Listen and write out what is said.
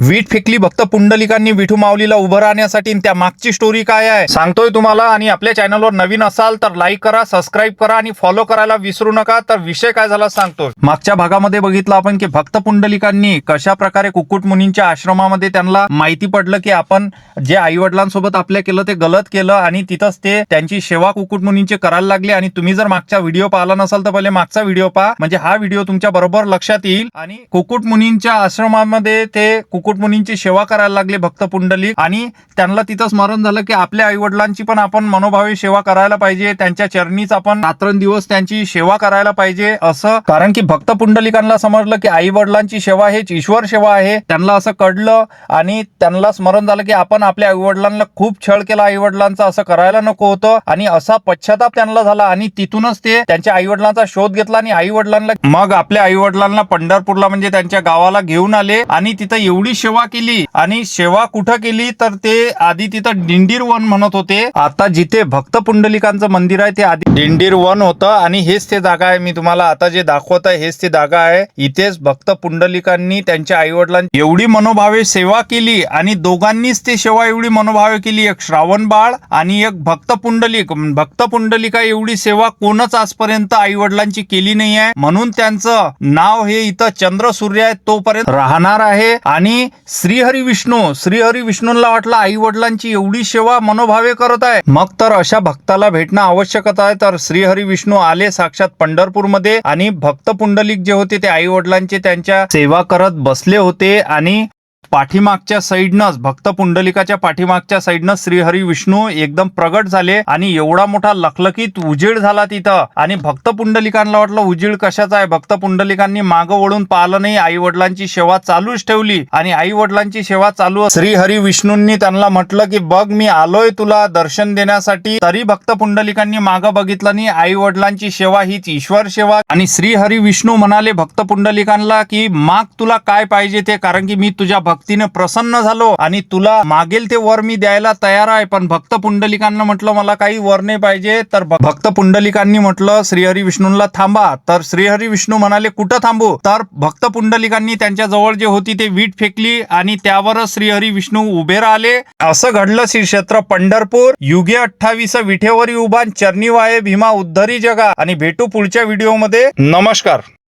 वीट फेकली भक्त पुंडलिकांनी विठू माऊलीला उभं राहण्यासाठी. त्या मागची स्टोरी काय आहे? सांगतोय तुम्हाला आणि आपल्या चॅनलवर नवीन असाल तर लाईक करा सबस्क्राईब करा आणि फॉलो करायला विसरू नका. तर विषय काय झाला सांगतोय. मागच्या भागामध्ये बघितलं आपण की भक्त पुंडलिकांनी कशा प्रकारे कुक्कुट मुनींच्या आश्रमामध्ये त्यांना माहिती पडलं की आपण जे आई वडिलांसोबत आपल्या केलं ते गलत केलं आणि तिथंच ते त्यांची सेवा कुक्कुट मुनींची करायला लागली. आणि तुम्ही जर मागचा व्हिडिओ पाहिला नसाल तर पहिले मागचा व्हिडिओ पहा. म्हणजे हा व्हिडिओ तुमच्या बरोबर लक्षात येईल. आणि कुक्कुट मुनींच्या आश्रमामध्ये ते कुकुट मुनींची सेवा करायला लागले भक्त पुंडलिक आणि त्यांना तिथं स्मरण झालं की आपल्या आई वडिलांची पण आपण मनोभावे सेवा करायला पाहिजे. त्यांच्या चरणीच आपण रात्रंदिवस त्यांची सेवा करायला पाहिजे असं. कारण की भक्त पुंडलिकांना समजलं की आई वडिलांची सेवा हेच ईश्वर सेवा आहे. त्यांना असं कळलं आणि त्यांना स्मरण झालं की आपण आपल्या आई वडिलांना खूप छळ केला. आई वडिलांचा असं करायला नको होतं. आणि असा पश्चाताप त्यांना झाला आणि तिथूनच ते त्यांच्या आई वडिलांचा शोध घेतला आणि आई वडिलांना मग आपल्या आई वडिलांना पंढरपूरला म्हणजे त्यांच्या गावाला घेऊन आले. आणि तिथं एवढी सेवा केली आणि सेवा कुठं केली तर ते आधी तिथं दिंडीर वन म्हणत होते. आता जिथे भक्त पुंडलिकांचं मंदिर आहे ते आधी दिंडीर वन होतं आणि हेच ते जागा आहे. मी तुम्हाला आता जे दाखवत आहे हेच ते जागा आहे. इथेच भक्त पुंडलिकांनी त्यांच्या आईवडिलांनी एवढी मनोभावे सेवा केली आणि दोघांनीच ते सेवा एवढी मनोभावे केली. एक श्रावण बाळ आणि एक भक्त पुंडलिक. भक्त पुंडलिका एवढी सेवा कोणच आजपर्यंत आई वडिलांची केली नाही आहे. म्हणून त्यांचं नाव हे इथं चंद्र सूर्य आहे तोपर्यंत राहणार आहे. आणि श्रीहरी विष्णू श्रीहरी विष्णूंना वाटलं आई वडिलांची एवढी सेवा मनोभावे करत आहे. मग तर अशा भक्ताला भेटणं आवश्यकता आहे. तर श्रीहरी विष्णू आले साक्षात पंढरपूरमध्ये आणि भक्त पुंडलिक जे होते ते आई वडिलांचे त्यांच्या सेवा करत बसले होते आणि पाठीमागच्या साईडनंच भक्त पुंडलिकाच्या पाठीमागच्या साईडनं श्रीहरी विष्णू एकदम प्रगट झाले आणि एवढा मोठा लखलखीत उजेड झाला तिथं. आणि भक्त पुंडलिकांना वाटलं उजेड कशाचा आहे? भक्त पुंडलिकांनी मागं वळून पाहिलं नाही. आई वडिलांची सेवा चालूच ठेवली. आणि आई वडिलांची सेवा चालू श्रीहरी विष्णूंनी त्यांना म्हटलं की बघ मी आलोय तुला दर्शन देण्यासाठी. तरी भक्त पुंडलिकांनी मागं बघितलं नाही. आई वडिलांची सेवा हीच ईश्वर सेवा. आणि श्रीहरी विष्णू म्हणाले भक्त पुंडलिकांना की माग तुला काय पाहिजे ते? कारण की मी तुझ्या भक्तीने प्रसन्न झालो आणि तुला मागेल ते वर मी द्यायला तयार आहे. पण भक्त पुंडलिकांना म्हटलं मला काही वर नाही पाहिजे. तर भक्त पुंडलिकांनी म्हटलं श्रीहरी विष्णूंना थांबा. तर श्रीहरी विष्णू म्हणाले कुठं थांबू? तर भक्त पुंडलिकांनी त्यांच्या जवळ जे होती ते वीट फेकली आणि त्यावरच श्रीहरी विष्णू उभे राहिले. असं घडलं श्री क्षेत्र पंढरपूर. युगे अठ्ठावीस विठेवरी उभान चरणी वाये भीमा उद्धरी जगा. आणि भेटू पुढच्या व्हिडिओमध्ये. नमस्कार.